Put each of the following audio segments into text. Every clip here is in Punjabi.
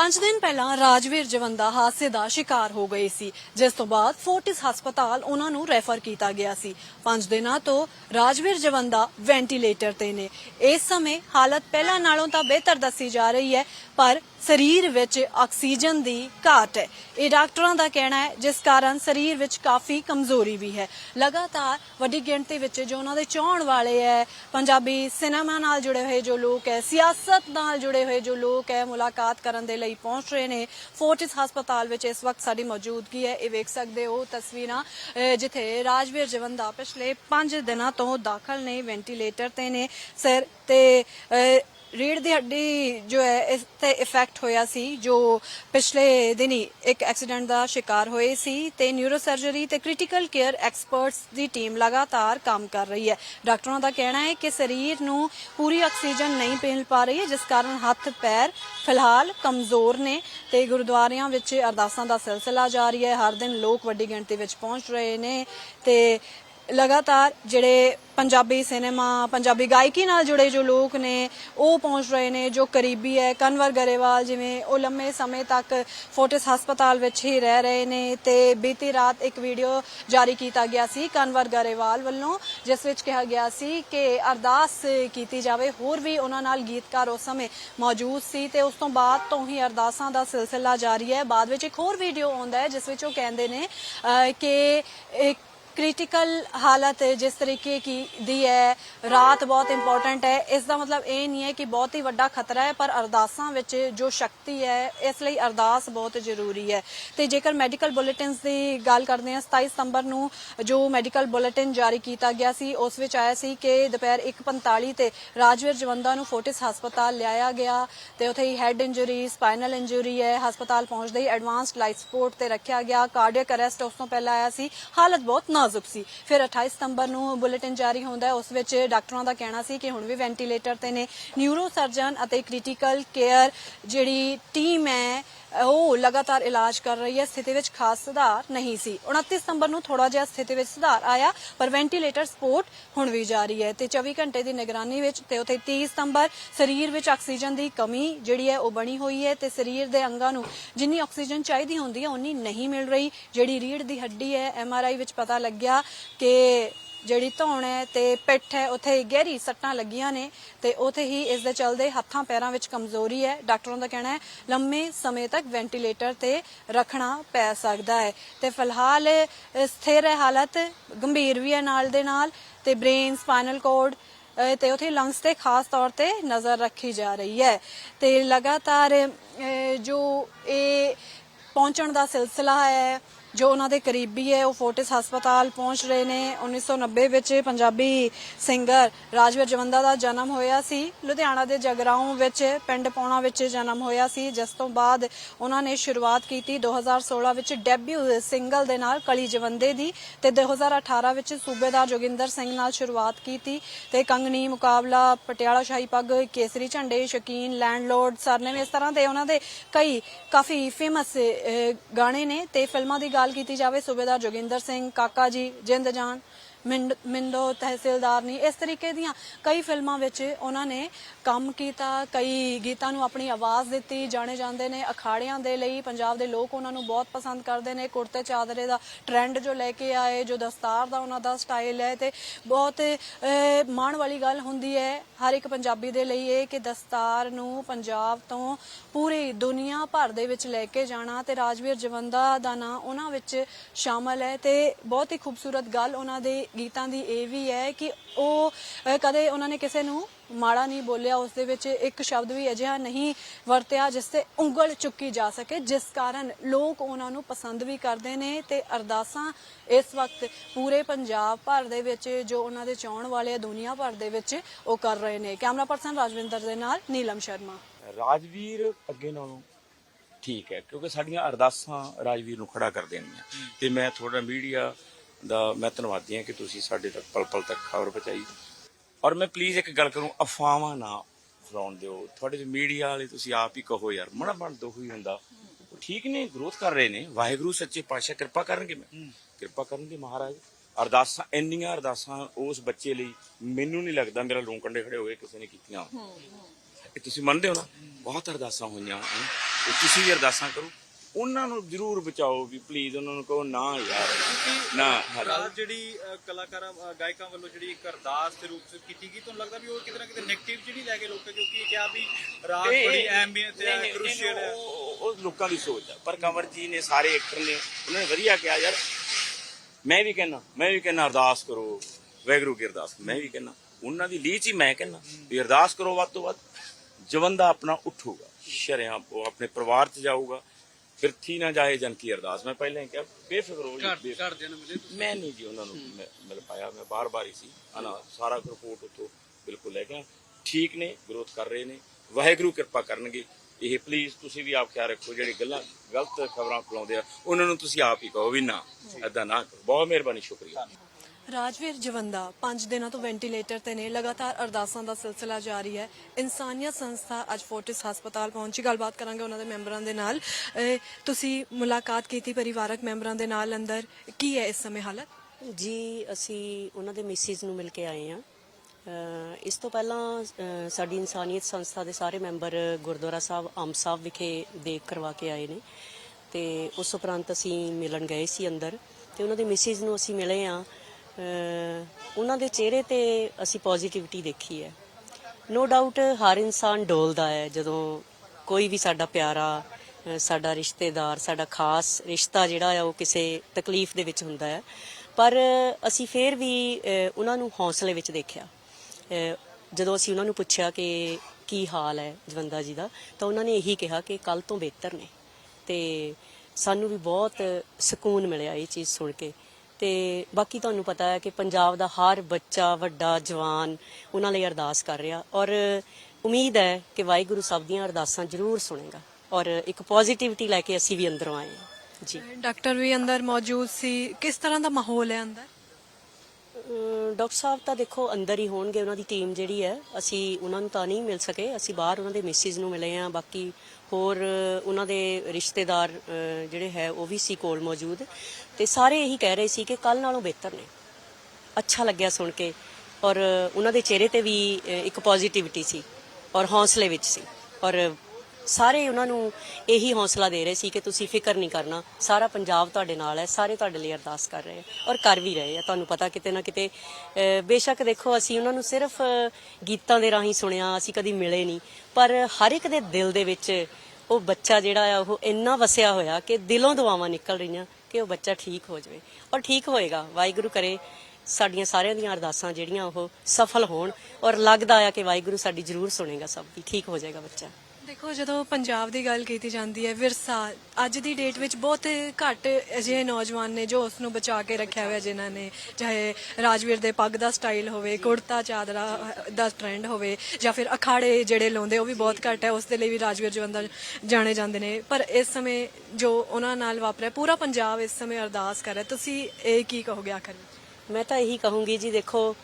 ਪੰਜ ਦਿਨ ਪਹਿਲਾਂ ਰਾਜਵੀਰ ਜਵੰਦਾ ਹਾਦਸੇ ਦਾ ਸ਼ਿਕਾਰ ਹੋ ਗਏ ਸੀ। ਜਿਸ ਤੋਂ ਬਾਅਦ ਫੋਰਟਿਸ ਹਸਪਤਾਲ ਉਹਨਾਂ ਨੂੰ ਰੈਫਰ ਕੀਤਾ ਗਿਆ ਸੀ। ਪੰਜ ਦਿਨਾਂ ਤੋਂ ਰਾਜਵੀਰ ਜਵੰਦਾ ਵੈਂਟੀਲੇਟਰ ਤੇ ਨੇ। ਇਸ ਸਮੇਂ ਹਾਲਤ ਪਹਿਲਾਂ ਨਾਲੋਂ ਤਾਂ ਬਿਹਤਰ ਦੱਸੀ ਜਾ ਰਹੀ ਹੈ, ਪਰ ਸਰੀਰ ਵਿੱਚ ਆਕਸੀਜਨ ਦੀ ਘਾਟ ਹੈ। ਇਹ ਡਾਕਟਰਾਂ ਦਾ ਕਹਿਣਾ ਹੈ, ਜਿਸ ਕਾਰਨ ਸਰੀਰ ਵਿੱਚ ਕਾਫੀ ਕਮਜ਼ੋਰੀ ਵੀ ਹੈ। ਲਗਾਤਾਰ ਵੱਡੀ ਗਿਣਤੀ ਵਿੱਚ ਜੋ ਉਹਨਾਂ ਦੇ ਚਾਹਣ ਵਾਲੇ ਹੈ, ਪੰਜਾਬੀ ਸਿਨੇਮਾ ਨਾਲ ਜੁੜੇ ਹੋਏ ਜੋ ਲੋਕ ਹੈ, ਸਿਆਸਤ ਨਾਲ ਜੁੜੇ ਹੋਏ ਜੋ ਲੋਕ ਹੈ, ਮੁਲਾਕਾਤ ਕਰਨ ਦੇ ਲਈ ਪਹੁੰਚ ਰਹੇ ਨੇ। ਫੋਰਟਿਸ ਹਸਪਤਾਲ ਵਿੱਚ ਇਸ ਵਕਤ ਸਾਡੀ ਮੌਜੂਦਗੀ ਹੈ। ਇਹ ਵੇਖ ਸਕਦੇ ਹੋ ਤਸਵੀਰਾਂ, ਅਹ, ਜਿੱਥੇ ਰਾਜਵੀਰ ਜਵੰਦਾ ਪਿਛਲੇ 5 ਦਿਨਾਂ ਤੋਂ ਦਾਖਲ ਨੇ, ਵੈਂਟੀਲੇਟਰ ਤੇ ਨੇ। ਸਿਰ ਤੇ ਰੀੜ ਦੀ ਹੱਡੀ ਜੋ ਹੈ, ਇਸ ਤੇ ਇਫੈਕਟ ਹੋਇਆ ਸੀ, ਜੋ ਪਿਛਲੇ ਦਿਨੀ ਇੱਕ ਐਕਸੀਡੈਂਟ ਦਾ ਸ਼ਿਕਾਰ ਹੋਏ ਸੀ ਤੇ ਨਿਊਰੋ ਸਰਜਰੀ ਤੇ ਕ੍ਰਿਟੀਕਲ ਕੇਅਰ ਐਕਸਪਰਟਸ ਦੀ ਟੀਮ ਲਗਾਤਾਰ ਕੰਮ ਕਰ ਰਹੀ ਹੈ। ਡਾਕਟਰਾਂ ਦਾ ਕਹਿਣਾ ਹੈ ਕਿ ਸਰੀਰ ਨੂੰ ਪੂਰੀ ਆਕਸੀਜਨ ਨਹੀਂ ਮਿਲ ਪਾ ਰਹੀ ਹੈ ਜਿਸ ਕਾਰਨ ਹੱਥ, ਪੈਰ ਫਿਲਹਾਲ ਕਮਜ਼ੋਰ ਨੇ ਤੇ ਗੁਰਦੁਆਰਿਆਂ ਵਿੱਚ ਅਰਦਾਸਾਂ ਦਾ ਸਿਲਸਿਲਾ ਜਾਰੀ ਹੈ। ਹਰ ਦਿਨ ਲੋਕ ਵੱਡੀ ਗਿਣਤੀ ਵਿੱਚ ਪਹੁੰਚ ਰਹੇ ਨੇ ਤੇ ਲਗਾਤਾਰ ਜਿਹੜੇ ਪੰਜਾਬੀ ਸਿਨੇਮਾ, ਪੰਜਾਬੀ ਗਾਇਕੀ ਨਾਲ ਜੁੜੇ ਜੋ ਲੋਕ ਨੇ, ਉਹ ਪਹੁੰਚ ਰਹੇ ਨੇ, ਜੋ ਕਰੀਬੀ ਹੈ, ਕਨਵਰ ਗਰੇਵਾਲ ਜਿਵੇਂ ਉਹ ਲੰਮੇ ਸਮੇਂ ਤੱਕ ਫੋਰਟਿਸ ਹਸਪਤਾਲ ਵਿੱਚ ਹੀ ਰਹਿ ਰਹੇ ਨੇ ਤੇ ਬੀਤੀ ਰਾਤ ਇੱਕ ਵੀਡੀਓ ਜਾਰੀ ਕੀਤਾ ਗਿਆ ਸੀ ਕਨਵਰ ਗਰੇਵਾਲ ਵੱਲੋਂ, ਜਿਸ ਵਿੱਚ ਕਿਹਾ ਗਿਆ ਸੀ ਕਿ ਅਰਦਾਸ ਕੀਤੀ ਜਾਵੇ, ਹੋਰ ਵੀ ਉਹਨਾਂ ਨਾਲ ਗੀਤਕਾਰ ਉਸ ਸਮੇਂ ਮੌਜੂਦ ਸੀ ਤੇ ਉਸ ਤੋਂ ਬਾਅਦ ਤੋਂ ਹੀ ਅਰਦਾਸਾਂ ਦਾ ਸਿਲਸਿਲਾ ਜਾਰੀ ਹੈ। ਬਾਅਦ ਵਿੱਚ ਇੱਕ ਹੋਰ ਵੀਡੀਓ ਆਉਂਦਾ ਹੈ, ਜਿਸ ਵਿੱਚ ਉਹ ਕਹਿੰਦੇ ਨੇ ਕਿ ਇੱਕ ਕ੍ਰਿਟੀਕਲ ਹਾਲਤ ਜਿਸ ਤਰੀਕੇ ਕੀ ਦੀ ਹੈ, ਰਾਤ ਬਹੁਤ ਇੰਪੋਰਟੈਂਟ ਹੈ। ਇਸ ਦਾ ਮਤਲਬ ਇਹ ਨਹੀਂ ਹੈ ਕਿ ਬਹੁਤ ਹੀ ਵੱਡਾ ਖਤਰਾ ਹੈ, ਪਰ ਅਰਦਾਸਾਂ ਵਿੱਚ ਜੋ ਸ਼ਕਤੀ ਹੈ, ਇਸ ਲਈ ਅਰਦਾਸ ਬਹੁਤ ਜ਼ਰੂਰੀ ਹੈ। ਤੇ ਜੇਕਰ ਮੈਡੀਕਲ ਬੁਲੇਟਿਨਸ ਦੀ ਗੱਲ ਕਰਦੇ ਹਾਂ 27 ਸਤੰਬਰ ਨੂੰ ਜੋ ਮੈਡੀਕਲ ਬੁਲੇਟਿਨ ਜਾਰੀ ਕੀਤਾ ਗਿਆ ਸੀ, ਉਸ ਵਿੱਚ ਆਇਆ ਸੀ ਕਿ ਦੁਪਹਿਰ 1:45 ਤੇ ਰਾਜਵੀਰ ਜਵੰਦਾ ਨੂੰ ਫੋਰਟਿਸ ਹਸਪਤਾਲ ਲਿਆਇਆ ਗਿਆ ਤੇ ਉੱਥੇ ਹੀ ਹੈਡ ਇੰਜਰੀ ਸਪਾਈਨਲ ਇੰਜਰੀ ਹੈ। ਹਸਪਤਾਲ ਪਹੁੰਚਦੇ ਹੀ ਐਡਵਾਂਸਡ ਲਾਈਫ ਸਪੋਰਟ ਤੇ ਰੱਖਿਆ ਗਿਆ। ਕਾਰਡੀਅਕ ਅਰੈਸਟ ਉਸ ਤੋਂ ਪਹਿਲਾਂ ਆਇਆ ਸੀ। ਹਾਲਤ ਬਹੁਤ ਨਾਜ਼ੁਕ ਸੀ। ਫਿਰ 28 ਸਤੰਬਰ ਨੂੰ ਬੁਲੇਟਿਨ ਜਾਰੀ ਹੁੰਦਾ ਉਸ ਵਿੱਚ ਡਾਕਟਰਾਂ ਦਾ ਕਹਿਣਾ ਸੀ ਕਿ ਹੁਣ ਵੀ ਵੈਂਟੀਲੇਟਰ ਤੇ ਨੇ। ਨਿਊਰੋ ਸਰਜਨ ਅਤੇ ਕ੍ਰਿਟੀਕਲ ਕੇਅਰ ਜਿਹੜੀ ਟੀਮ ਹੈ ਉਹ ਲਗਾਤਾਰ ਇਲਾਜ ਕਰ ਰਹੀ ਹੈ, ਸਥਿਤੀ ਵਿੱਚ ਖਾਸ ਸੁਧਾਰ ਨਹੀਂ ਸੀ। 29 ਸਤੰਬਰ ਨੂੰ ਥੋੜਾ ਜਿਹਾ ਸਥਿਤੀ ਵਿੱਚ ਸੁਧਾਰ ਆਇਆ, ਪਰ ਵੈਂਟੀਲੇਟਰ ਸਪੋਰਟ ਹੁਣ ਵੀ ਜਾਰੀ ਹੈ ਤੇ 24 ਘੰਟੇ ਦੀ ਨਿਗਰਾਨੀ ਵਿੱਚ ਤੇ ਉਥੇ 30 ਸਤੰਬਰ ਸਰੀਰ ਵਿੱਚ ਆਕਸੀਜਨ ਦੀ ਕਮੀ ਜਿਹੜੀ ਹੈ, ਉਹ ਬਣੀ ਹੋਈ ਹੈ ਤੇ ਸਰੀਰ ਦੇ ਅੰਗਾਂ ਨੂੰ ਜਿੰਨੀ ਆਕਸੀਜਨ ਚਾਹੀਦੀ ਹੁੰਦੀ ਹੈ ਉਨੀ ਨਹੀਂ ਮਿਲ ਰਹੀ। ਜਿਹੜੀ ਰੀੜ ਦੀ ਹੱਡੀ ਹੈ ਐਮਆਰਆਈ ਵਿੱਚ ਪਤਾ ਲੱਗਿਆ ਕਿ ਜਿਹੜੀ ਧੌਣ ਹੈ ਤੇ ਪਿੱਠ ਹੈ, ਉੱਥੇ ਗਹਿਰੀ ਸੱਟਾਂ ਲੱਗੀਆਂ ਨੇ ਤੇ ਉੱਥੇ ਹੀ ਇਸ ਦੇ ਚਲਦੇ ਹੱਥਾਂ ਪੈਰਾਂ ਵਿੱਚ ਕਮਜ਼ੋਰੀ ਹੈ। ਡਾਕਟਰਾਂ ਦਾ ਕਹਿਣਾ ਹੈ, ਲੰਮੇ ਸਮੇਂ ਤੱਕ ਵੈਂਟੀਲੇਟਰ ਤੇ ਰੱਖਣਾ ਪੈ ਸਕਦਾ ਹੈ। ਤੇ ਫਿਲਹਾਲ ਸਥਿਰ ਹੈ ਹਾਲਤ, ਗੰਭੀਰ ਵੀ ਹੈ ਨਾਲ ਦੇ ਨਾਲ ਤੇ ਬ੍ਰੇਨ, ਸਪਾਈਨਲ ਕੋਡ ਅਹ ਤੇ ਉਥੇ ਲੰਗਸ ਤੇ ਖਾਸ ਤੌਰ ਤੇ ਨਜ਼ਰ ਰੱਖੀ ਜਾ ਰਹੀ ਹੈ। ਤੇ ਲਗਾਤਾਰ ਜੋ ਇਹ ਪਹੁੰਚਣ ਦਾ ਸਿਲਸਿਲਾ ਹੈ ਜੋ ਉਹਨਾਂ ਦੇ ਕਰੀਬੀ ਹੈ, ਉਹ ਫੋਰਟਿਸ ਹਸਪਤਾਲ ਪਹੁੰਚ ਰਹੇ ਨੇ। 1990 ਵਿੱਚ ਪੰਜਾਬੀ ਸਿੰਗਰ ਰਾਜਵੀਰ ਜਵੰਦਾ ਦਾ ਜਨਮ ਹੋਇਆ ਸੀ। ਲੁਧਿਆਣਾ ਦੇ ਜਗਰਾਉਂ ਵਿੱਚ, ਪਿੰਡ ਪੌਣਾ ਵਿੱਚ ਜਨਮ ਹੋਇਆ ਸੀ। ਜਿਸ ਤੋਂ ਬਾਅਦ ਉਹਨਾਂ ਨੇ ਸ਼ੁਰੂਆਤ ਕੀਤੀ 2016 ਵਿੱਚ ਡੈਬਿਊ ਸਿੰਗਲ ਦੇ ਨਾਲ ਕਲੀ ਜਵੰਦੇ ਦੀ ਤੇ 2018 ਵਿੱਚ ਸੂਬੇਦਾਰ ਜੋਗਿੰਦਰ ਸਿੰਘ ਨਾਲ ਸ਼ੁਰੂਆਤ ਕੀਤੀ ਤੇ ਕੰਗਣੀ ਮੁਕਾਬਲਾ, ਪਟਿਆਲਾ ਸ਼ਾਹੀ ਪੱਗ, ਕੇਸਰੀ ਝੰਡੇ, ਸ਼ਕੀਨ, ਲੈਂਡਲੋਰਡ, ਸਰਨੇਮ, ਇਸ ਤਰ੍ਹਾਂ ਦੇ ਉਹਨਾਂ ਦੇ ਕਈ ਕਾਫੀ ਫੇਮਸ ਗਾਣੇ ਨੇ ਤੇ ਫਿਲਮਾਂ ਦੀ ਗੱਲ ਕੀਤੀ ਜਾਵੇ, ਸੂਬੇਦਾਰ ਜੋਗਿੰਦਰ ਸਿੰਘ, ਕਾਕਾ ਜੀ, ਜਿੰਦ ਜਾਨ ਮਿੰਦ- ਤਹਿਸੀਲਦਾਰ ਤਹਿਸੀਲਦਾਰਨੀ ਇਸ ਤਰੀਕੇ ਦੀਆਂ ਕਈ ਫਿਲਮਾਂ ਵਿੱਚ ਉਹਨਾਂ ਨੇ ਕੰਮ ਕੀਤਾ, ਕਈ ਗੀਤਾਂ ਨੂੰ ਆਪਣੀ ਆਵਾਜ਼ ਦਿੱਤੀ, ਜਾਣੇ ਜਾਂਦੇ ਨੇ ਅਖਾੜਿਆਂ ਦੇ ਲਈ। ਪੰਜਾਬ ਦੇ ਲੋਕ ਉਹਨਾਂ ਨੂੰ ਬਹੁਤ ਪਸੰਦ ਕਰਦੇ ਨੇ। ਕੁੜਤੇ ਚਾਦਰੇ ਦਾ ਟ੍ਰੈਂਡ ਜੋ ਲੈ ਕੇ ਆਏ, ਜੋ ਦਸਤਾਰ ਦਾ ਉਹਨਾਂ ਦਾ ਸਟਾਈਲ ਹੈ ਤੇ ਬਹੁਤ ਮਾਣ ਵਾਲੀ ਗੱਲ ਹੁੰਦੀ ਹੈ ਹਰ ਇੱਕ ਪੰਜਾਬੀ ਦੇ ਲਈ ਇਹ ਕਿ ਦਸਤਾਰ ਨੂੰ ਪੰਜਾਬ ਤੋਂ ਪੂਰੀ ਦੁਨੀਆ ਭਰ ਦੇ ਵਿੱਚ ਲੈ ਕੇ ਜਾਣਾ ਤੇ ਰਾਜਵੀਰ ਜਵੰਦਾ ਦਾ ਨਾਂ ਉਹਨਾਂ ਵਿੱਚ ਸ਼ਾਮਲ ਹੈ ਤੇ ਬਹੁਤ ਹੀ ਖੂਬਸੂਰਤ ਗੱਲ ਉਹਨਾਂ ਦੇ ਗੀਤਾਂ ਦੀ ਇਹ ਵੀ ਹੈ ਕਿ ਉਹ ਕਦੇ ਉਹਨਾਂ ਨੇ ਕਿਸੇ ਨੂੰ ਮਾੜਾ ਨਹੀਂ ਬੋਲਿਆ, ਉਸ ਦੇ ਵਿੱਚ ਇੱਕ ਸ਼ਬਦ ਵੀ ਅਜਿਹਾ ਨਹੀਂ ਵਰਤਿਆ ਜਿਸ ਤੇ ਉਂਗਲ ਚੁੱਕੀ ਜਾ ਸਕੇ, ਜਿਸ ਕਾਰਨ ਲੋਕ ਉਹਨਾਂ ਨੂੰ ਪਸੰਦ ਵੀ ਕਰਦੇ ਨੇ ਤੇ ਅਰਦਾਸਾਂ ਇਸ ਵਕਤ ਪੂਰੇ ਪੰਜਾਬ ਭਰ ਦੇ ਵਿੱਚ ਜੋ ਉਹਨਾਂ ਦੇ ਚਾਹਣ ਵਾਲੇ ਆ, ਦੁਨੀਆ ਭਰ ਦੇ ਵਿੱਚ ਉਹ ਕਰ ਰਹੇ ਨੇ। ਕੈਮਰਾ ਪਰਸਨ ਰਾਜਵਿੰਦਰ ਦੇ ਨਾਲ ਨੀਲਮ ਸ਼ਰਮਾ। ਰਾਜਵੀਰ ਅੱਗੇ ਨਾਲੋਂ ਠੀਕ ਹੈ, ਕਿਉਂਕਿ ਸਾਡੀਆਂ ਅਰਦਾਸਾਂ ਰਾਜਵੀਰ ਨੂੰ ਖੜਾ ਕਰ ਦੇਣੀਆਂ ਤੇ ਮੈਂ ਥੋੜਾ ਮੀਡੀਆ ਦਾ ਮੈਂ ਧੰਨਵਾਦੀ ਹਾਂ ਕਿ ਤੁਸੀਂ ਸਾਡੇ ਤੱਕ ਪਲ ਪਲ ਤੱਕ ਖਬਰ ਪਹੁੰਚਾਈ। ਔਰ ਮੈਂ ਪਲੀਜ਼ ਇੱਕ ਗੱਲ ਕਰੂੰ ਅਫਵਾਹਾਂ ਨਾ ਫਲਾਉਣ ਦਿਓ। ਤੁਹਾਡੇ ਜੋ ਮੀਡੀਆ ਵਾਲੇ ਤੁਸੀਂ ਆਪ ਹੀ ਕਹੋ ਯਾਰ ਮੜਾ ਮਨ ਦੁੱਖ ਹੀ ਹੁੰਦਾ। ਉਹ ਠੀਕ ਨੇ ਗਰੋਥ ਕਰ ਰਹੇ ਨੇ ਵਾਹਿਗੁਰੂ ਸੱਚੇ ਪਾਤਸ਼ਾਹ ਕਿਰਪਾ ਕਰਨਗੇ ਮੈਂ। ਕਿਰਪਾ ਕਰਨਗੇ ਮਹਾਰਾਜ। ਅਰਦਾਸਾਂ ਇੰਨੀਆਂ ਅਰਦਾਸਾਂ ਉਸ ਬੱਚੇ ਲਈ ਮੈਨੂੰ ਨਹੀਂ ਲੱਗਦਾ ਮੇਰਾ ਲੂੰ ਕੰਡੇ ਖੜੇ ਹੋ ਗਏ ਕਿਸੇ ਨੇ ਕੀਤੀਆਂ। ਇਹ ਤੁਸੀਂ ਮੰਨਦੇ ਹੋ ਨਾ? ਬਹੁਤ ਅਰਦਾਸਾਂ ਹੋਈਆਂ। ਤੇ ਤੁਸੀਂ ਵੀ ਅਰਦਾਸਾਂ ਕਰੋ। ਉਹਨਾਂ ਨੂੰ ਜ਼ਰੂਰ ਬਚਾਓ ਵੀ ਪਲੀਜ਼ ਉਹਨਾਂ ਨੂੰ ਕਹੋ ਨਾ ਯਾਰ ਨਾ ਰਾਤ ਜਿਹੜੀ ਕਲਾਕਾਰਾਂ ਗਾਇਕਾਂ ਵੱਲੋਂ ਜਿਹੜੀ ਇੱਕ ਅਰਦਾਸ ਦੇ ਰੂਪ ਚ ਕੀਤੀ ਗਈ ਤੁਹਾਨੂੰ ਲੱਗਦਾ ਵੀ ਉਹ ਕਿਤੇ ਨਾ ਕਿਤੇ 네ਗੇਟਿਵ ਚ ਨਹੀਂ ਲੈ ਗਏ ਲੋਕ? ਕਿਉਂਕਿ ਕਿਹਾ ਵੀ ਰਾਤ ਬੜੀ ਹੈ ਨਹੀਂ, ਕ੍ਰੂਸ਼ੀਅਲ ਹੈ ਉਹ ਉਹ ਲੋਕਾਂ ਦੀ ਸੋਚ ਹੈ ਪਰ ਕੰਵਰ ਜੀ ਨੇ ਸਾਰੇ ਐਕਟਰ ਨੇ ਉਹਨਾਂ ਨੇ ਵਧੀਆ ਕਿਹਾ ਯਾਰ ਮੈਂ ਵੀ ਕਹਿੰਦਾ ਮੈਂ ਵੀ ਕਹਿੰਦਾ ਅਰਦਾਸ ਕਰੋ ਵੈਗਰੂ ਕੀ ਅਰਦਾਸ ਮੈਂ ਵੀ ਕਹਿੰਦਾ ਉਹਨਾਂ ਦੀ ਲੀਚ ਹੀ ਮੈਂ ਕਹਿੰਦਾ ਵੀ ਅਰਦਾਸ ਕਰੋ ਵੱਧ ਤੋਂ ਵੱਧ ਜਵੰਦਾ ਆਪਣਾ ਉੱਠੂਗਾ ਸ਼ਰਿਆਂ ਉਹ ਆਪਣੇ ਪਰਿਵਾਰ ਚ ਜਾਊਗਾ ਫਿਰ ਥੀ ਨਾ ਜਾਏ ਜਨ ਕੀ ਅਰਦਾਸ। ਮੈਂ ਪਹਿਲਾਂ ਹੀ ਕਿਹਾ ਬੇਫਿਕਰ ਹੋ ਜੀ ਬੇਫਿਕਰ। ਘਰਦਿਆਂ ਨੂੰ ਮਿਲੇ? ਮੈਂ ਨਹੀਂ ਜੀ ਉਹਨਾਂ ਨੂੰ ਮਿਲ ਪਾਇਆ ਮੈਂ ਬਾਰ-ਬਾਰ ਹੀ ਸੀ। ਹਨਾ ਸਾਰਾ ਰਿਪੋਰਟ ਉੱਥੋਂ ਬਿਲਕੁਲ ਲੈ ਗਿਆ ਠੀਕ ਨੇ ਗਰੋਥ ਕਰ ਰਹੇ ਨੇ। ਵਾਹਿਗੁਰੂ ਕਿਰਪਾ ਕਰਨਗੇ। ਇਹ ਪਲੀਜ਼ ਤੁਸੀਂ ਵੀ ਆਪ ਖਿਆਲ ਰੱਖੋ ਜਿਹੜੀ ਗੱਲਾਂ ਗਲਤ ਖਬਰਾਂ ਫੈਲਾਉਂਦੇ ਆ ਉਹਨਾਂ ਨੂੰ ਤੁਸੀਂ ਆਪ ਹੀ ਕਹੋ ਵੀ ਨਾ ਐਦਾਂ ਨਾ ਕਰੋ। ਬਹੁਤ ਮਿਹਰਬਾਨੀ ਸ਼ੁਕਰੀਆ। ਰਾਜਵੀਰ ਜਵੰਦਾ 5 ਦਿਨਾਂ ਤੋਂ ਵੈਂਟੀਲੇਟਰ ਤੇ ਨੇ। ਲਗਾਤਾਰ ਅਰਦਾਸਾਂ ਦਾ ਸਿਲਸਿਲਾ ਜਾਰੀ ਹੈ। ਇਨਸਾਨੀਅਤ ਸੰਸਥਾ ਅੱਜ ਫੋਰਟਿਸ ਹਸਪਤਾਲ ਪਹੁੰਚੀ। ਗੱਲਬਾਤ ਕਰਾਂਗੇ ਉਹਨਾਂ ਦੇ ਮੈਂਬਰਾਂ ਦੇ ਨਾਲ। ਤੁਸੀਂ ਮੁਲਾਕਾਤ ਕੀਤੀ ਪਰਿਵਾਰਕ ਮੈਂਬਰਾਂ ਦੇ ਨਾਲ ਅੰਦਰ। ਕੀ ਹੈ ਇਸ ਸਮੇਂ ਹਾਲਤ? ਜੀ, ਅਸੀਂ ਉਹਨਾਂ ਦੇ ਮਿਸਿਸ ਨੂੰ ਮਿਲ ਕੇ ਆਏ ਹਾਂ। ਇਸ ਤੋਂ ਪਹਿਲਾਂ ਸਾਡੀ ਇਨਸਾਨੀਅਤ ਸੰਸਥਾ ਦੇ ਸਾਰੇ ਮੈਂਬਰ ਗੁਰਦੁਆਰਾ ਸਾਹਿਬ, ਅੰਬ ਸਾਹਿਬ ਵਿਖੇ ਦੇਖ ਕਰਵਾ ਕੇ ਆਏ ਨੇ। ਤੇ ਉਸ ਉਪਰੰਤ ਅਸੀਂ ਮਿਲਣ ਗਏ ਸੀ ਅੰਦਰ। ਤੇ ਉਹਨਾਂ ਦੇ ਮਿਸਿਸ ਨੂੰ ਅਸੀਂ ਮਿਲੇ ਆ ਉਹਨਾਂ ਦੇ ਚਿਹਰੇ ਤੇ ਅਸੀਂ ਪੋਜ਼ਿਟਿਵਿਟੀ ਦੇਖੀ ਹੈ। ਨੋ ਡਾਊਟ ਹਰ ਇਨਸਾਨ ਡੋਲਦਾ ਹੈ ਜਦੋਂ ਕੋਈ ਵੀ ਸਾਡਾ ਪਿਆਰਾ ਸਾਡਾ ਰਿਸ਼ਤੇਦਾਰ, ਸਾਡਾ ਖਾਸ ਰਿਸ਼ਤਾ ਜਿਹੜਾ ਆ ਉਹ ਕਿਸੇ ਤਕਲੀਫ ਦੇ ਵਿੱਚ ਹੁੰਦਾ ਹੈ। ਪਰ ਅਸੀਂ ਫੇਰ ਵੀ ਉਹਨਾਂ ਨੂੰ ਹੌਸਲੇ ਵਿੱਚ ਦੇਖਿਆ। ਜਦੋਂ ਅਸੀਂ ਉਹਨਾਂ ਨੂੰ ਪੁੱਛਿਆ ਕਿ ਕੀ ਹਾਲ ਹੈ ਜਵੰਦਾ ਜੀ ਦਾ, ਤਾਂ ਉਹਨਾਂ ਨੇ ਇਹੀ ਕਿਹਾ ਕਿ ਕੱਲ ਤੋਂ ਬਿਹਤਰ ਨੇ। ਤੇ ਸਾਨੂੰ ਵੀ ਬਹੁਤ ਸਕੂਨ ਮਿਲਿਆ ਇਹ ਚੀਜ਼ ਸੁਣ ਕੇ। ਤੇ ਬਾਕੀ ਤੁਹਾਨੂੰ ਪਤਾ ਹੈ ਕਿ ਪੰਜਾਬ ਦਾ ਹਰ ਬੱਚਾ, ਵੱਡਾ, ਜਵਾਨ ਉਹਨਾਂ ਲਈ ਅਰਦਾਸ ਕਰ ਰਿਹਾ ਔਰ ਉਮੀਦ ਹੈ ਕਿ ਵਾਹਿਗੁਰੂ ਸਭ ਦੀਆਂ ਅਰਦਾਸਾਂ ਜ਼ਰੂਰ ਸੁਣੇਗਾ ਔਰ ਇੱਕ ਪੋਜ਼ਿਟਿਵਿਟੀ ਲੈ ਕੇ ਅਸੀਂ ਵੀ ਅੰਦਰੋਂ ਆਏ ਹਾਂ। ਜੀ। ਡਾਕਟਰ ਵੀ ਅੰਦਰ ਮੌਜੂਦ ਸੀ। ਕਿਸ ਤਰ੍ਹਾਂ ਦਾ ਮਾਹੌਲ ਹੈ ਅੰਦਰ? ਡਾਕਟਰ ਸਾਹਿਬ ਤਾਂ ਦੇਖੋ ਅੰਦਰ ਹੀ ਹੋਣਗੇ, ਉਹਨਾਂ ਦੀ ਟੀਮ ਜਿਹੜੀ ਹੈ, ਅਸੀਂ ਉਹਨਾਂ ਨੂੰ ਤਾਂ ਨਹੀਂ ਮਿਲ ਸਕੇ, ਅਸੀਂ ਬਾਹਰ ਉਹਨਾਂ ਦੇ ਮਿਸਿਸ ਨੂੰ ਮਿਲੇ ਆ ਬਾਕੀ ਹੋਰ ਉਹਨਾਂ ਦੇ ਰਿਸ਼ਤੇਦਾਰ ਜਿਹੜੇ ਹੈ, ਉਹ ਵੀ ਸੀ ਕੋਲ ਮੌਜੂਦ। ਤੇ ਸਾਰੇ ਇਹੀ ਕਹਿ ਰਹੇ ਸੀ ਕਿ ਕੱਲ ਨਾਲੋਂ ਬਿਹਤਰ ਨੇ। ਅੱਛਾ ਲੱਗਿਆ ਸੁਣ ਕੇ, ਔਰ ਉਹਨਾਂ ਦੇ ਚਿਹਰੇ ਤੇ ਵੀ ਇੱਕ ਪੋਜ਼ਿਟਿਵਿਟੀ ਸੀ, ਔਰ ਹੌਸਲੇ ਵਿੱਚ ਸੀ, ਔਰ ਸਾਰੇ ਉਹਨਾਂ ਨੂੰ ਇਹੀ ਹੌਸਲਾ ਦੇ ਰਹੇ ਸੀ ਕਿ ਤੁਸੀਂ ਫਿਕਰ ਨਹੀਂ ਕਰਨਾ। ਸਾਰਾ ਪੰਜਾਬ ਤੁਹਾਡੇ ਨਾਲ ਹੈ, ਸਾਰੇ ਤੁਹਾਡੇ ਲਈ ਅਰਦਾਸ ਕਰ ਰਹੇ ਔਰ ਕਰ ਵੀ ਰਹੇ ਆ ਤੁਹਾਨੂੰ ਪਤਾ ਕਿਤੇ ਨਾ ਕਿਤੇ ਬੇਸ਼ੱਕ ਦੇਖੋ ਅਸੀਂ ਉਹਨਾਂ ਨੂੰ ਸਿਰਫ ਗੀਤਾਂ ਦੇ ਰਾਹੀਂ ਸੁਣਿਆ, ਅਸੀਂ ਕਦੀ ਮਿਲੇ ਨਹੀਂ। ਪਰ ਹਰ ਇੱਕ ਦੇ ਦਿਲ ਦੇ ਵਿੱਚ ਉਹ ਬੱਚਾ ਜਿਹੜਾ ਆ, ਉਹ ਇੰਨਾ ਵਸਿਆ ਹੋਇਆ ਕਿ ਦਿਲੋਂ ਦੁਆਵਾਂ ਨਿਕਲ ਰਹੀਆਂ ਕਿ ਉਹ ਬੱਚਾ ਠੀਕ ਹੋ ਜਾਵੇ। ਔਰ ਠੀਕ ਹੋਏਗਾ, ਵਾਹਿਗੁਰੂ ਕਰੇ ਸਾਡੀਆਂ ਸਾਰਿਆਂ ਦੀਆਂ ਅਰਦਾਸਾਂ ਜਿਹੜੀਆਂ ਉਹ ਸਫਲ ਹੋਣ ਔਰ ਲੱਗਦਾ ਆ ਕਿ ਵਾਹਿਗੁਰੂ ਸਾਡੀ ਜ਼ਰੂਰ ਸੁਣੇਗਾ ਸਭ ਦੀ। ਠੀਕ ਹੋ ਜਾਏਗਾ ਬੱਚਾ। ਦੇਖੋ, ਜਦੋਂ ਪੰਜਾਬ ਦੀ ਗੱਲ ਕੀਤੀ ਜਾਂਦੀ ਹੈ ਵਿਰਸਾ ਅੱਜ ਦੀ ਡੇਟ ਵਿੱਚ ਬਹੁਤ ਘੱਟ ਅਜਿਹੇ ਨੌਜਵਾਨ ਨੇ ਜੋ ਉਸ ਨੂੰ ਬਚਾ ਕੇ ਰੱਖਿਆ ਹੋਇਆ, ਜਿਨ੍ਹਾਂ ਨੇ ਚਾਹੇ ਰਾਜਵੀਰ ਦੇ ਪੱਗ ਦਾ ਸਟਾਈਲ ਹੋਵੇ, ਕੁੜਤਾ ਚਾਦਰਾ ਦਾ ਟ੍ਰੈਂਡ ਹੋਵੇ, ਜਾਂ ਫਿਰ ਅਖਾੜੇ ਜਿਹੜੇ ਲਾਉਂਦੇ, ਉਹ ਵੀ ਬਹੁਤ ਘੱਟ ਹੈ ਉਸ ਦੇ ਲਈ ਵੀ ਰਾਜਵੀਰ ਜਵੰਦਾ ਜਾਣੇ ਜਾਂਦੇ ਨੇ। ਪਰ ਇਸ ਸਮੇਂ ਜੋ ਉਹਨਾਂ ਨਾਲ ਵਾਪਰਿਆ, ਪੂਰਾ ਪੰਜਾਬ ਇਸ ਸਮੇਂ ਅਰਦਾਸ ਕਰ ਰਿਹਾ। ਤੁਸੀਂ ਇਹ ਕੀ ਕਹੋਗੇ ਆਖਰ ਵਿੱਚ? ਮੈਂ ਤਾਂ ਇਹੀ ਕਹੂੰਗੀ ਜੀ, ਦੇਖੋ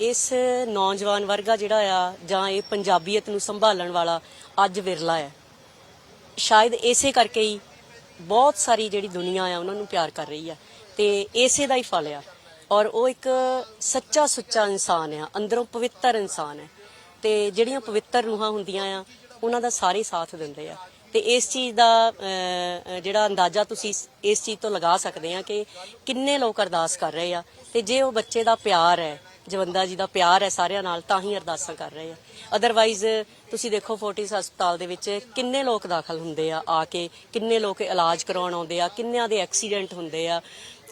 ਇਸ ਨੌਜਵਾਨ ਵਰਗਾ ਜਿਹੜਾ ਆ, ਜਾਂ ਇਹ ਪੰਜਾਬੀਅਤ ਨੂੰ ਸੰਭਾਲਣ ਵਾਲਾ ਅੱਜ ਵਿਰਲਾ ਹੈ। ਸ਼ਾਇਦ ਇਸੇ ਕਰਕੇ ਹੀ ਬਹੁਤ ਸਾਰੀ ਜਿਹੜੀ ਦੁਨੀਆ ਆ, ਉਹਨਾਂ ਨੂੰ ਪਿਆਰ ਕਰ ਰਹੀ ਆ ਤੇ ਇਸੇ ਦਾ ਹੀ ਫਲ ਆ। ਔਰ ਉਹ ਇੱਕ ਸੱਚਾ ਸੁੱਚਾ ਇਨਸਾਨ ਆ, ਅੰਦਰੋਂ ਪਵਿੱਤਰ ਇਨਸਾਨ ਹੈ ਤੇ ਜਿਹੜੀਆਂ ਪਵਿੱਤਰ ਰੂਹਾਂ ਹੁੰਦੀਆਂ ਆ, ਉਹਨਾਂ ਦਾ ਸਾਰੇ ਸਾਥ ਦਿੰਦੇ ਆ। ਤੇ ਇਸ ਚੀਜ਼ ਦਾ ਜਿਹੜਾ ਅੰਦਾਜ਼ਾ ਤੁਸੀਂ ਇਸ- ਚੀਜ਼ ਤੋਂ ਲਗਾ ਸਕਦੇ ਆ ਕਿ ਕਿੰਨੇ ਲੋਕ ਅਰਦਾਸ ਕਰ ਰਹੇ ਆ। ਤੇ ਜੇ ਉਹ ਬੱਚੇ ਦਾ ਪਿਆਰ ਹੈ, ਜਵੰਦਾ ਜੀ ਦਾ ਪਿਆਰ ਹੈ ਸਾਰਿਆਂ ਨਾਲ, ਤਾਂ ਹੀ ਅਰਦਾਸਾਂ ਕਰ ਰਹੇ ਆ। ਅਦਰਵਾਈਜ਼ ਤੁਸੀਂ ਦੇਖੋ ਫੋਰਟਿਸ ਹਸਪਤਾਲ ਦੇ ਵਿੱਚ ਕਿੰਨੇ ਲੋਕ ਦਾਖਲ ਹੁੰਦੇ ਆ ਆ ਕੇ ਕਿੰਨੇ ਲੋਕ ਇਲਾਜ ਕਰਾਉਣ ਆਉਂਦੇ ਆ, ਕਿੰਨਿਆਂ ਦੇ ਐਕਸੀਡੈਂਟ ਹੁੰਦੇ ਆ,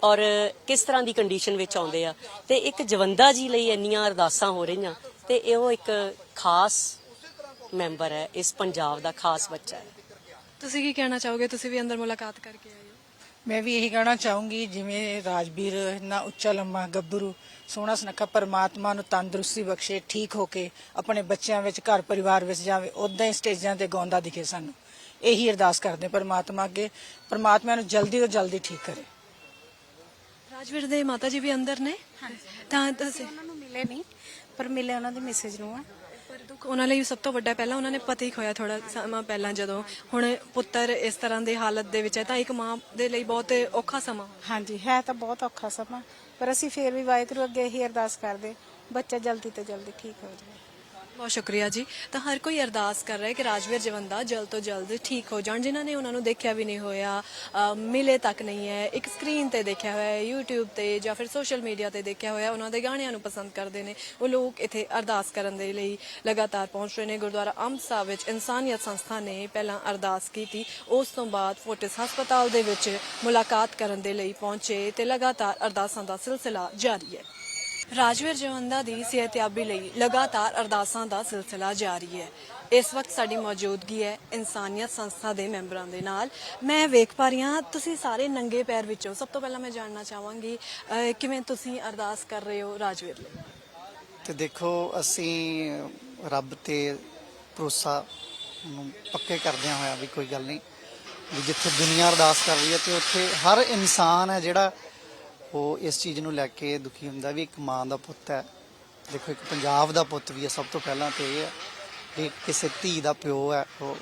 ਔਰ ਕਿਸ ਤਰ੍ਹਾਂ ਦੀ ਕੰਡੀਸ਼ਨ ਵਿੱਚ ਆਉਂਦੇ ਆ। ਤੇ ਇੱਕ ਜਵੰਦਾ ਜੀ ਲਈ ਇੰਨੀਆਂ ਅਰਦਾਸਾਂ ਹੋ ਰਹੀਆਂ, ਤੇ ਇਹ ਉਹ ਇੱਕ ਖਾਸ ਮੈਂਬਰ ਹੈ, ਇਸ ਪੰਜਾਬ ਦਾ ਖਾਸ ਬੱਚਾ ਹੈ। ਤੁਸੀਂ ਕੀ ਕਹਿਣਾ ਚਾਹੋਗੇ? ਤੁਸੀਂ ਵੀ ਅੰਦਰ ਮੁਲਾਕਾਤ ਕਰਕੇ ਆਏ ਹੋ। ਮੈਂ ਵੀ ਇਹੀ ਕਹਿਣਾ ਚਾਹੂੰਗੀ ਜਿਵੇਂ ਰਾਜਵੀਰ ਇੰਨਾ ਉੱਚਾ ਲੰਮਾ ਗੱਭਰੂ ਸੋਹਣਾ ਸੁਨੱਖਾ ਪਰਮਾਤਮਾ ਨੂੰ ਤੰਦਰੁਸਤੀ ਬਖਸ਼ੇ ਠੀਕ ਹੋ ਕੇ ਆਪਣੇ ਬੱਚਿਆਂ ਵਿੱਚ ਘਰ ਪਰਿਵਾਰ ਵਿੱਚ ਜਾਵੇ ਉਦਾਂ ਹੀ ਸਟੇਜਾਂ ਤੇ ਗਾਉਂਦਾ ਦਿਖੇ ਸਾਨੂੰ। ਇਹੀ ਅਰਦਾਸ ਕਰਦੇ ਪਰਮਾਤਮਾ ਅੱਗੇ ਪਰਮਾਤਮਾ ਨੂੰ ਜਲਦੀ ਤੋਂ ਜਲਦੀ ਠੀਕ ਕਰੇ। ਰਾਜਵੀਰ ਦੇ ਮਾਤਾ ਜੀ ਵੀ ਅੰਦਰ ਨੇ? ਤਾਂ ਤੁਸੀਂ ਉਹਨਾਂ ਨੂੰ ਮਿਲੇ ਨਹੀਂ ਪਰ ਮਿਲੇ ਉਹਨਾਂ ਦੇ ਮੈਸੇਜ ਨੂੰ ਆ। ਦੁੱਖ ਉਹਨਾਂ ਲਈ ਸਭ ਤੋਂ ਵੱਡਾ ਪਹਿਲਾਂ ਉਹਨਾਂ ਨੇ ਪਤੀ ਖੋਇਆ ਥੋੜਾ ਸਮਾਂ ਪਹਿਲਾਂ ਜਦੋਂ। ਹੁਣ ਪੁੱਤਰ ਇਸ ਤਰ੍ਹਾਂ ਦੇ ਹਾਲਤ ਦੇ ਵਿੱਚ ਹੈ ਤਾਂ ਇੱਕ ਮਾਂ ਦੇ ਲਈ ਬਹੁਤ ਔਖਾ ਸਮਾਂ। ਹਾਂਜੀ, ਹੈ ਤਾਂ ਬਹੁਤ ਔਖਾ ਸਮਾਂ, ਪਰ ਅਸੀਂ ਫੇਰ ਵੀ ਵਾਹਿਗੁਰੂ ਅੱਗੇ ਇਹੀ ਅਰਦਾਸ ਕਰਦੇ, ਬੱਚਾ ਜਲਦੀ ਤੋਂ ਜਲਦੀ ਠੀਕ ਹੋ ਜਾਵੇ। ਬਹੁਤ ਸ਼ੁਕਰੀਆ ਜੀ। ਤਾਂ ਹਰ ਕੋਈ ਅਰਦਾਸ ਕਰ ਰਿਹਾ ਹੈ ਕਿ ਰਾਜਵੀਰ ਜਵੰਦਾ ਜਲਦ ਤੋਂ ਜਲਦ ਠੀਕ ਹੋ ਜਾਣ। ਜਿਨ੍ਹਾਂ ਨੇ ਉਹਨਾਂ ਨੂੰ ਦੇਖਿਆ ਵੀ ਨਹੀਂ ਹੋਇਆ ਅ, ਮਿਲੇ ਤੱਕ ਨਹੀਂ ਹੈ ਇੱਕ ਸਕਰੀਨ ਤੇ ਦੇਖਿਆ ਹੋਇਆ ਹੈ YouTube ਤੇ ਜਾਂ ਫਿਰ ਸੋਸ਼ਲ ਮੀਡੀਆ ਤੇ ਦੇਖਿਆ ਹੋਇਆ ਉਹਨਾਂ ਦੇ ਗਾਣਿਆਂ ਨੂੰ ਪਸੰਦ ਕਰਦੇ ਨੇ। ਉਹ ਲੋਕ ਇੱਥੇ ਅਰਦਾਸ ਕਰਨ ਦੇ ਲਈ ਲਗਾਤਾਰ ਪਹੁੰਚ ਰਹੇ ਨੇ। ਗੁਰਦੁਆਰਾ ਅੰਬ ਸਾਹਿਬ ਵਿੱਚ ਇਨਸਾਨੀਅਤ ਸੰਸਥਾ ਨੇ ਪਹਿਲਾਂ ਅਰਦਾਸ ਕੀਤੀ। ਉਸ ਤੋਂ ਬਾਅਦ ਫੋਰਟਿਸ ਹਸਪਤਾਲ ਦੇ ਵਿੱਚ ਮੁਲਾਕਾਤ ਕਰਨ ਦੇ ਲਈ ਪਹੁੰਚੇ ਤੇ ਲਗਾਤਾਰ ਅਰਦਾਸਾਂ ਦਾ ਸਿਲਸਿਲਾ ਜਾਰੀ ਹੈ। ਰਾਜਵੀਰ ਜਵੰਦਾ ਦੀ ਸਿਹਤਯਾਬੀ ਲਈ ਲਗਾਤਾਰ ਅਰਦਾਸਾਂ ਦਾ ਸਿਲਸਿਲਾ ਜਾਰੀ ਹੈ। ਇਸ ਵਕਤ ਸਾਡੀ ਮੌਜੂਦਗੀ ਹੈ ਇਨਸਾਨੀਅਤ ਸੰਸਥਾ ਦੇ ਮੈਂਬਰਾਂ ਦੇ ਨਾਲ। ਮੈਂ ਵੇਖ ਪਾ ਰਹੀ ਹਾਂ ਤੁਸੀਂ ਸਾਰੇ ਨੰਗੇ ਪੈਰ ਵਿੱਚੋਂ ਸਭ ਤੋਂ ਪਹਿਲਾਂ ਮੈਂ ਜਾਣਨਾ ਚਾਹਾਂਗੀ ਅਹ, ਕਿਵੇਂ ਤੁਸੀਂ ਅਰਦਾਸ ਕਰ ਰਹੇ ਹੋ ਰਾਜਵੀਰ ਲਈ? ਤੇ ਦੇਖੋ ਅਸੀਂ ਰੱਬ ਤੇ ਭਰੋਸਾ ਨੂੰ ਪੱਕੇ ਕਰਦਿਆਂ ਹੋਇਆ ਵੀ ਕੋਈ ਗੱਲ ਨਹੀਂ। ਵੀ ਜਿੱਥੇ ਦੁਨੀਆ ਅਰਦਾਸ ਕਰ ਰਹੀ ਹੈ ਤੇ ਉੱਥੇ ਹਰ ਇਨਸਾਨ ਹੈ ਜਿਹੜਾ ਉਹ ਇਸ ਚੀਜ਼ ਨੂੰ ਲੈ ਕੇ ਦੁਖੀ ਹੁੰਦਾ ਵੀ ਇੱਕ ਮਾਂ ਦਾ ਪੁੱਤ ਹੈ। ਦੇਖੋ, ਇੱਕ ਪੰਜਾਬ ਦਾ ਪੁੱਤ ਵੀ ਹੈ ਸਭ ਤੋਂ ਪਹਿਲਾਂ ਤੇ ਇਹ ਹੈ ਵੀ ਕਿਸੇ ਧੀ ਦਾ ਪਿਓ ਹੈ ਉਹ।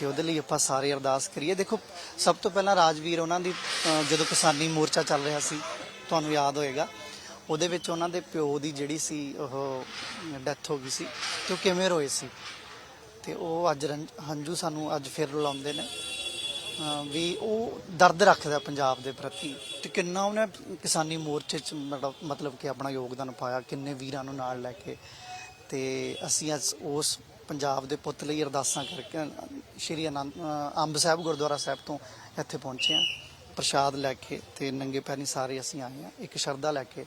ਤੇ ਉਹਦੇ ਲਈ ਆਪਾਂ ਸਾਰੇ ਅਰਦਾਸ ਕਰੀਏ। ਦੇਖੋ, ਸਭ ਤੋਂ ਪਹਿਲਾਂ ਰਾਜਵੀਰ ਉਹਨਾਂ ਦੀ ਜਦੋਂ ਕਿਸਾਨੀ ਮੋਰਚਾ ਚੱਲ ਰਿਹਾ ਸੀ, ਤੁਹਾਨੂੰ ਯਾਦ ਹੋਏਗਾ, ਉਹਦੇ ਵਿੱਚ ਉਹਨਾਂ ਦੇ ਪਿਓ ਦੀ ਜਿਹੜੀ ਸੀ ਉਹ ਡੈਥ ਹੋ ਗਈ ਸੀ ਤੇ ਉਹ ਕਿਵੇਂ ਰੋਏ ਸੀ? ਤੇ ਉਹ ਅੱਜ ਰੰਜ- ਹੰਝੂ ਸਾਨੂੰ ਅੱਜ ਫਿਰ ਰੁਲਾਉਂਦੇ ਨੇ। ਅਹ ਵੀ ਉਹ ਦਰਦ ਰੱਖਦਾ ਪੰਜਾਬ ਦੇ ਪ੍ਰਤੀ ਤੇ ਕਿੰਨਾ ਉਹਨੇ ਕਿਸਾਨੀ ਮੋਰਚੇ 'ਚ ਮਤਲਬ- ਮਤਲਬ ਕਿ ਆਪਣਾ ਯੋਗਦਾਨ ਪਾਇਆ ਕਿੰਨੇ ਵੀਰਾਂ ਨੂੰ ਨਾਲ ਲੈ ਕੇ। ਤੇ ਅਸੀਂ ਅੱਜ ਉਸ ਪੰਜਾਬ ਦੇ ਪੁੱਤ ਲਈ ਅਰਦਾਸਾਂ ਕਰਕੇ ਸ਼੍ਰੀ ਅਨੰਦ ਅਹ ਅੰਬ ਸਾਹਿਬ ਗੁਰਦੁਆਰਾ ਸਾਹਿਬ ਤੋਂ ਇੱਥੇ ਪਹੁੰਚੇ ਹਾਂ। ਪ੍ਰਸ਼ਾਦ ਲੈ ਕੇ ਤੇ ਨੰਗੇ ਪੈਰੀ ਸਾਰੇ ਅਸੀਂ ਆਏ ਹਾਂ। ਇੱਕ ਸ਼ਰਧਾ ਲੈ ਕੇ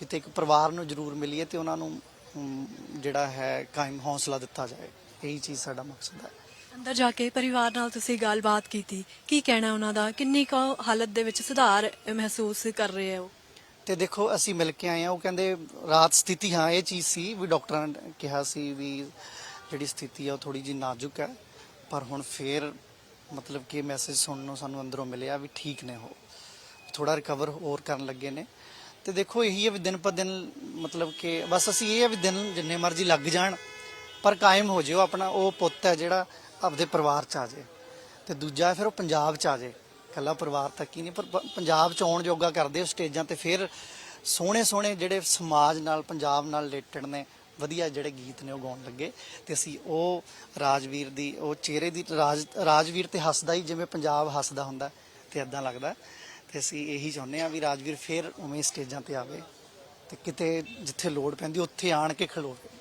ਵੀ ਤੇ ਇੱਕ ਪਰਿਵਾਰ ਨੂੰ ਜ਼ਰੂਰ ਮਿਲੀਏ ਤੇ ਉਹਨਾਂ ਨੂੰ ਅਮ, ਜਿਹੜਾ ਹੈ ਕਾਇਮ ਹੌਸਲਾ ਦਿੱਤਾ ਜਾਏ। ਇਹੀ ਚੀਜ਼ ਸਾਡਾ ਮਕਸਦ ਹੈ। ਅੰਦਰ ਜਾ ਕੇ ਪਰਿਵਾਰ ਨਾਲ ਤੁਸੀਂ ਗੱਲਬਾਤ ਕੀਤੀ, ਕੀ ਕਹਿਣਾ ਉਹਨਾਂ ਦਾ? ਕਿੰਨੀ ਕੁ ਹਾਲਤ ਦੇ ਵਿੱਚ ਸੁਧਾਰ ਮਹਿਸੂਸ ਕਰ ਰਹੇ ਹੋ? ਤੇ ਦੇਖੋ, ਅਸੀਂ ਮਿਲ ਕੇ ਆਏ ਆ ਉਹ ਕਹਿੰਦੇ, ਰਾਤ ਸਥਿਤੀ, ਹਾਂ, ਇਹ ਚੀਜ਼ ਸੀ ਵੀ ਡਾਕਟਰਾਂ ਨੇ ਕਿਹਾ ਸੀ ਵੀ ਜਿਹੜੀ ਸਥਿਤੀ ਆ ਉਹ ਥੋੜੀ ਜੀ ਨਾਜ਼ੁਕ ਹੈ। ਪਰ ਹੁਣ ਫੇਰ ਮਤਲਬ ਕਿ ਮੈਸੇਜ ਸੁਣਨ ਨੂੰ ਸਾਨੂੰ ਅੰਦਰੋਂ ਮਿਲਿਆ ਵੀ ਠੀਕ ਨੇ ਉਹ। ਥੋੜਾ ਰਿਕਵਰ ਹੋਰ ਕਰਨ ਲੱਗੇ ਨੇ। ਤੇ ਦੇਖੋ, ਇਹੀ ਹੈ ਵੀ ਦਿਨ ਪਰ ਦਿਨ ਮਤਲਬ ਕਿ ਬਸ ਅਸੀਂ ਇਹ ਹੈ ਵੀ ਦਿਨ ਜਿੰਨੇ ਮਰਜ਼ੀ ਲੱਗ ਜਾਣ, ਪਰ ਕਾਇਮ ਹੋ ਜਿਓ ਆਪਣਾ। ਉਹ ਪੁੱਤ ਹੈ ਜਿਹੜਾ ਆਪਦੇ ਪਰਿਵਾਰ ਚ ਆ ਜੇ ਤੇ ਦੂਜਾ ਫਿਰ ਉਹ ਪੰਜਾਬ ਚ ਆ ਜੇ। ਕੱਲਾ ਪਰਿਵਾਰ ਤੱਕ ਹੀ ਨਹੀਂ, ਪਰ ਪ- ਪੰਜਾਬ ਚ ਆਉਣ ਜੋਗਾ ਕਰਦੇ ਉਹ ਸਟੇਜਾਂ ਤੇ ਫਿਰ ਸੋਹਣੇ ਸੋਹਣੇ ਜਿਹੜੇ ਸਮਾਜ ਨਾਲ, ਪੰਜਾਬ ਨਾਲ ਰਿਲੇਟਡ ਨੇ, ਵਧੀਆ ਜਿਹੜੇ ਗੀਤ ਨੇ ਉਹ ਗਾਉਣ ਲੱਗੇ ਤੇ ਅਸੀਂ ਉਹ ਰਾਜਵੀਰ ਦੀ, ਉਹ ਚਿਹਰੇ ਦੀ ਰਾਜ, ਰਾਜਵੀਰ ਤੇ ਹੱਸਦਾ ਹੀ ਜਿਵੇਂ ਪੰਜਾਬ ਹੱਸਦਾ ਹੁੰਦਾ ਤੇ ਇਦਾਂ ਲੱਗਦਾ। ਤੇ ਅਸੀਂ ਇਹੀ ਚਾਹੁੰਦੇ ਆ ਵੀ ਰਾਜਵੀਰ ਫਿਰ ਉਵੇਂ ਸਟੇਜਾਂ ਤੇ ਆਵੇ ਤੇ ਕਿਤੇ ਜਿੱਥੇ ਲੋੜ ਪੈਂਦੀ ਉੱਥੇ ਆਣ ਕੇ ਖਲੋਵੇ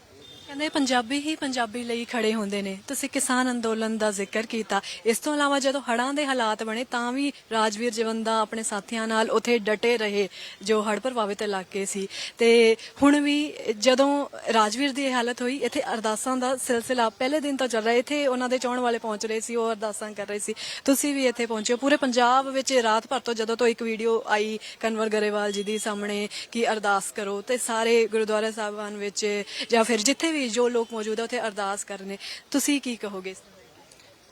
ਕਹਿੰਦੇ ਪੰਜਾਬੀ ਹੀ ਪੰਜਾਬੀ ਲਈ ਖੜੇ ਹੁੰਦੇ ਨੇ। ਤੁਸੀਂ ਕਿਸਾਨ ਅੰਦੋਲਨ ਦਾ ਜ਼ਿਕਰ ਕੀਤਾ। ਇਸ ਤੋਂ ਇਲਾਵਾ ਜਦੋਂ ਹੜ੍ਹਾਂ ਦੇ ਹਾਲਾਤ ਬਣੇ ਤਾਂ ਵੀ ਰਾਜਵੀਰ ਜਵੰਦਾ ਆਪਣੇ ਸਾਥੀਆਂ ਨਾਲ ਉੱਥੇ ਡਟੇ ਰਹੇ, ਜੋ ਹੜ੍ਹ ਪ੍ਰਭਾਵਿਤ ਇਲਾਕੇ ਸੀ। ਤੇ ਹੁਣ ਵੀ ਜਦੋਂ ਰਾਜਵੀਰ ਦੀ ਇਹ ਹਾਲਤ ਹੋਈ, ਇੱਥੇ ਅਰਦਾਸਾਂ ਦਾ ਸਿਲਸਿਲਾ ਪਹਿਲੇ ਦਿਨ ਤੋਂ ਚੱਲ ਰਿਹਾ। ਇੱਥੇ ਉਹਨਾਂ ਦੇ ਚਾਹਣ ਵਾਲੇ ਪਹੁੰਚ ਰਹੇ ਸੀ, ਉਹ ਅਰਦਾਸਾਂ ਕਰ ਰਹੇ ਸੀ। ਤੁਸੀਂ ਵੀ ਇੱਥੇ ਪਹੁੰਚੇ ਪੂਰੇ ਪੰਜਾਬ ਵਿੱਚ ਰਾਤ ਭਰ ਤੋਂ ਜਦੋਂ ਤੋਂ ਇੱਕ ਵੀਡੀਓ ਆਈ ਕਨਵਰ ਗਰੇਵਾਲ ਜੀ ਦੀ ਸਾਹਮਣੇ ਕਿ ਅਰਦਾਸ ਕਰੋ, ਤੇ ਸਾਰੇ ਗੁਰਦੁਆਰਾ ਸਾਹਿਬਾਨ ਵਿੱਚ ਜਾਂ ਫਿਰ ਜਿੱਥੇ ਵੀ ਜੋ ਲੋਕ ਮੌਜੂਦ ਆ ਉੱਥੇ ਅਰਦਾਸ ਕਰਨੇ ਤੁਸੀਂ ਕੀ ਕਹੋਗੇ ਇਸ ਬਾਰੇ?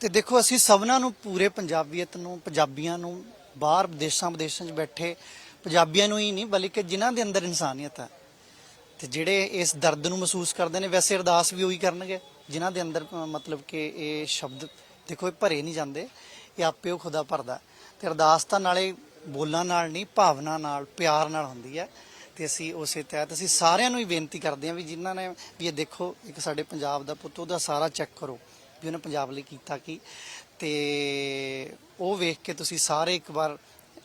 ਤੇ ਦੇਖੋ, ਅਸੀਂ ਸਭਨਾਂ ਨੂੰ, ਪੂਰੇ ਪੰਜਾਬੀਅਤ ਨੂੰ, ਪੰਜਾਬੀਆਂ ਨੂੰ ਬਾਹਰ ਦੇਸ਼ਾਂ ਵਿਦੇਸ਼ਾਂ 'ਚ ਬੈਠੇ ਪੰਜਾਬੀਆਂ ਨੂੰ ਹੀ ਨਹੀਂ, ਬਲਕਿ ਜਿਨ੍ਹਾਂ ਦੇ ਅੰਦਰ ਇਨਸਾਨੀਅਤ ਹੈ ਤੇ ਜਿਹੜੇ ਇਸ ਦਰਦ ਨੂੰ ਮਹਿਸੂਸ ਕਰਦੇ ਨੇ, ਵੈਸੇ ਅਰਦਾਸ ਵੀ ਉਹੀ ਕਰਨਗੇ, ਜਿਨ੍ਹਾਂ ਦੇ ਅੰਦਰ ਮਤਲਬ ਕਿ ਇਹ ਸ਼ਬਦ ਦੇਖੋ, ਇਹ ਭਰੇ ਨਹੀਂ ਜਾਂਦੇ, ਇਹ ਆਪੇ ਉਹ ਖੁਦਾ ਭਰਦਾ। ਤੇ ਅਰਦਾਸ ਤਾਂ ਨਾਲੇ ਬੋਲਾਂ ਨਾਲ ਨਹੀਂ, ਭਾਵਨਾ ਨਾਲ, ਪਿਆਰ ਨਾਲ ਹੁੰਦੀ ਹੈ। ਤੇ ਅਸੀਂ ਉਸੇ ਤਹਿਤ ਅਸੀਂ ਸਾਰਿਆਂ ਨੂੰ ਹੀ ਬੇਨਤੀ ਕਰਦੇ ਹਾਂ ਵੀ ਜਿਨ੍ਹਾਂ ਨੇ ਵੀ ਇਹ ਦੇਖੋ, ਇੱਕ ਸਾਡੇ ਪੰਜਾਬ ਦਾ ਪੁੱਤ, ਉਹਦਾ ਸਾਰਾ ਚੈੱਕ ਕਰੋ ਵੀ ਉਹਨੇ ਪੰਜਾਬ ਲਈ ਕੀਤਾ ਕੀ। ਤੇ ਉਹ ਵੇਖ ਕੇ ਤੁਸੀਂ ਸਾਰੇ ਇੱਕ ਵਾਰ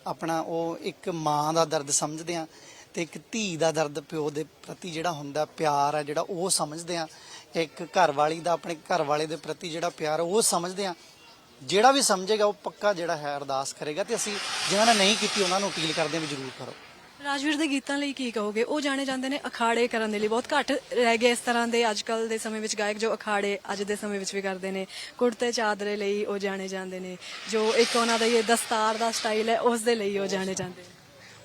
ਆਪਣਾ ਉਹ ਇੱਕ ਮਾਂ ਦਾ ਦਰਦ ਸਮਝਦੇ ਆ ਤੇ ਇੱਕ ਧੀ ਦਾ ਦਰਦ ਪਿਓ ਦੇ ਪ੍ਰਤੀ ਜਿਹੜਾ ਹੁੰਦਾ ਪਿਆਰ ਹੈ ਜਿਹੜਾ ਉਹ ਸਮਝਦੇ ਆ ਇੱਕ ਘਰ ਵਾਲੀ ਦਾ, ਆਪਣੇ ਘਰ ਵਾਲੇ ਦੇ ਪ੍ਰਤੀ ਜਿਹੜਾ ਪਿਆਰ ਉਹ ਸਮਝਦੇ ਆ ਜਿਹੜਾ ਵੀ ਸਮਝੇਗਾ ਉਹ ਪੱਕਾ ਜਿਹੜਾ ਹੈ ਅਰਦਾਸ ਕਰੇਗਾ ਤੇ ਅਸੀਂ ਜਿਨ੍ਹਾਂ ਨੇ ਨਹੀਂ ਕੀਤੀ ਉਹਨਾਂ ਨੂੰ ਅਪੀਲ ਕਰਦੇ ਹਾਂ ਵੀ ਜ਼ਰੂਰ ਕਰੋ। ਰਾਜਵੀਰ ਦੇ ਗੀਤਾਂ ਲਈ ਕੀ ਕਹੋਗੇ? ਉਹ ਜਾਣੇ ਜਾਂਦੇ ਨੇ ਅਖਾੜੇ ਕਰਨ ਦੇ ਲਈ। ਬਹੁਤ ਘੱਟ ਰਹਿ ਗਏ ਇਸ ਤਰ੍ਹਾਂ ਦੇ ਅੱਜ ਕੱਲ ਦੇ ਸਮੇਂ ਵਿੱਚ ਗਾਇਕ ਜੋ ਅਖਾੜੇ ਅੱਜ ਦੇ ਸਮੇਂ ਵਿੱਚ ਵੀ ਕਰਦੇ ਨੇ। ਕੁੜਤੇ ਚਾਦਰੇ ਲਈ ਉਹ ਜਾਣੇ ਜਾਂਦੇ ਨੇ। ਜੋ ਇੱਕ ਉਹਨਾਂ ਦਾ ਇਹ ਦਸਤਾਰ ਦਾ ਸਟਾਈਲ ਹੈ ਉਸ ਦੇ ਲਈ ਉਹ ਜਾਣੇ ਜਾਂਦੇ ਨੇ।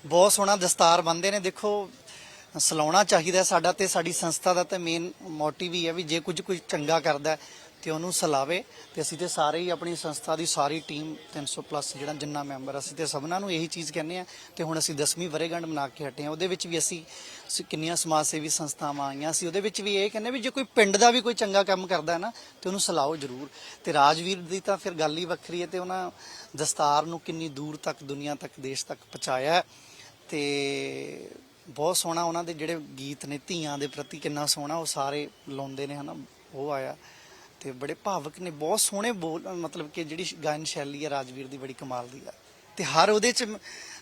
ਬਹੁਤ ਸੋਹਣਾ ਦਸਤਾਰ ਬੰਦੇ ਨੇ। ਦੇਖੋ ਸਲਾਉਣਾ ਚਾਹੀਦਾ ਸਾਡਾ ਤੇ ਸਾਡੀ ਸੰਸਥਾ ਦਾ ਤੇ ਮੇਨ ਮੋਟਿਵ ਹੀ ਹੈ ਵੀ ਜੇ ਕੁਝ ਕੋਈ ਚੰਗਾ ਕਰਦਾ ਤੇ ਉਹਨੂੰ ਸਲਾਵੇ ਤੇ ਅਸੀਂ ਤੇ ਸਾਰੇ ਹੀ ਆਪਣੀ ਸੰਸਥਾ ਦੀ ਸਾਰੀ ਟੀਮ 300 ਪਲੱਸ ਜਿਹੜਾ ਜਿੰਨਾ ਮੈਂਬਰ ਅਸੀਂ ਤੇ ਸਭਨਾਂ ਨੂੰ ਇਹੀ ਚੀਜ਼ ਕਹਿੰਦੇ ਆ ਤੇ ਹੁਣ ਅਸੀਂ 10ਵੀਂ ਵਰੇਗੰਢ ਮਨਾ ਕੇ ਹਟੇ ਆ ਉਹਦੇ ਵਿੱਚ ਵੀ ਅਸੀਂ ਅਸੀਂ ਕਿੰਨੀਆਂ ਸਮਾਜ ਸੇਵੀ ਸੰਸਥਾਵਾਂ ਆਈਆਂ ਸੀ, ਉਹਦੇ ਵਿੱਚ ਵੀ ਇਹ ਕਹਿੰਦੇ ਵੀ ਜੇ ਕੋਈ ਪਿੰਡ ਦਾ ਵੀ ਕੋਈ ਚੰਗਾ ਕੰਮ ਕਰਦਾ ਹੈ ਨਾ, ਤੇ ਉਹਨੂੰ ਸਲਾਓ ਜ਼ਰੂਰ। ਤੇ ਰਾਜਵੀਰ ਦੀ ਤਾਂ ਫਿਰ ਗੱਲ ਹੀ ਵੱਖਰੀ ਹੈ ਤੇ ਉਹਨਾਂ ਦਸਤਾਰ ਨੂੰ ਕਿੰਨੀ ਦੂਰ ਤੱਕ, ਦੁਨੀਆ ਤੱਕ, ਦੇਸ਼ ਤੱਕ ਪਹੁੰਚਾਇਆ ਹੈ। ਤੇ ਬਹੁਤ ਸੋਹਣਾ ਉਹਨਾਂ ਦੇ ਜਿਹੜੇ ਗੀਤ ਨੇ, ਧੀਆਂ ਦੇ ਪ੍ਰਤੀ ਕਿੰਨਾ ਸੋਹਣਾ ਉਹ ਸਾਰੇ ਲਾਉਂਦੇ ਨੇ, ਹਨਾ, ਉਹ ਆਇਆ। ਤੇ ਬੜੇ ਭਾਵਕ ਨੇ ਬਹੁਤ ਸੋਹਣੇ ਬੋਲ ਮਤਲਬ ਕਿ ਜਿਹੜੀ ਗਾਇਨ ਸ਼ੈਲੀ ਹੈ ਰਾਜਵੀਰ ਦੀ ਬੜੀ ਕਮਾਲ ਦੀ ਆ। ਤੇ ਹਰ ਉਹਦੇ ਚ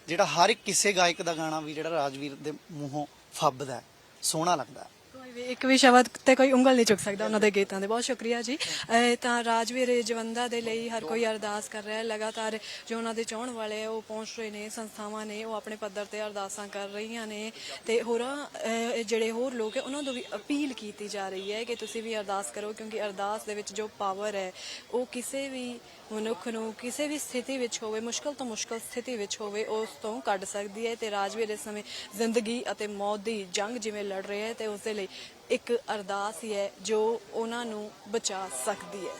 ਜਿਹੜਾ ਹਰ ਇੱਕ ਕਿਸੇ ਗਾਇਕ ਦਾ ਗਾਣਾ ਵੀ ਜਿਹੜਾ ਰਾਜਵੀਰ ਦੇ ਮੂੰਹੋਂ ਫੱਬਦਾ ਹੈ, ਸੋਹਣਾ ਲੱਗਦਾ ਵੀ ਇੱਕ ਵੀ ਸ਼ਬਦ ਤੇ ਕੋਈ ਉਂਗਲ ਨਹੀਂ ਚੁੱਕ ਸਕਦਾ ਉਹਨਾਂ ਦੇ ਗੀਤਾਂ ਦੇ। ਬਹੁਤ ਸ਼ੁਕਰੀਆ ਜੀ। ਤਾਂ ਰਾਜਵੀਰ ਜਵੰਦਾ ਦੇ ਲਈ ਹਰ ਕੋਈ ਅਰਦਾਸ ਕਰ ਰਿਹਾ ਹੈ। ਲਗਾਤਾਰ ਜੋ ਉਹਨਾਂ ਦੇ ਚਾਹਣ ਵਾਲੇ ਉਹ ਪਹੁੰਚ ਰਹੇ ਨੇ ਸੰਸਥਾਵਾਂ ਨੇ ਉਹ ਆਪਣੇ ਪੱਧਰ ਤੇ ਅਰਦਾਸਾਂ ਕਰ ਰਹੀਆਂ ਨੇ। ਤੇ ਹੋਰਾਂ ਜਿਹੜੇ ਹੋਰ ਲੋਕ ਹੈ ਉਹਨਾਂ ਤੋਂ ਵੀ ਅਪੀਲ ਕੀਤੀ ਜਾ ਰਹੀ ਹੈ ਕਿ ਤੁਸੀਂ ਵੀ ਅਰਦਾਸ ਕਰੋ ਕਿਉਂਕਿ ਅਰਦਾਸ ਦੇ ਵਿੱਚ ਜੋ ਪਾਵਰ ਹੈ ਉਹ ਕਿਸੇ ਵੀ ਮਨੁੱਖ ਨੂੰ ਕਿਸੇ ਵੀ ਸਥਿਤੀ ਵਿੱਚ ਹੋਵੇ, ਮੁਸ਼ਕਲ ਤੋਂ ਮੁਸ਼ਕਲ ਸਥਿਤੀ ਵਿੱਚ ਹੋਵੇ, ਉਸ ਤੋਂ ਕੱਢ ਸਕਦੀ ਹੈ ਤੇ ਰਾਜਵੀਰ ਇਸ ਸਮੇਂ ਜ਼ਿੰਦਗੀ ਅਤੇ ਮੌਤ ਦੀ ਜੰਗ ਜਿਵੇਂ ਲੜ ਰਹੇ ਹੈ ਤੇ ਉਸ ਦੇ ਲਈ ਇੱਕ ਅਰਦਾਸ ਹੀ ਹੈ ਜੋ ਉਹਨਾਂ ਨੂੰ ਬਚਾ ਸਕਦੀ ਹੈ।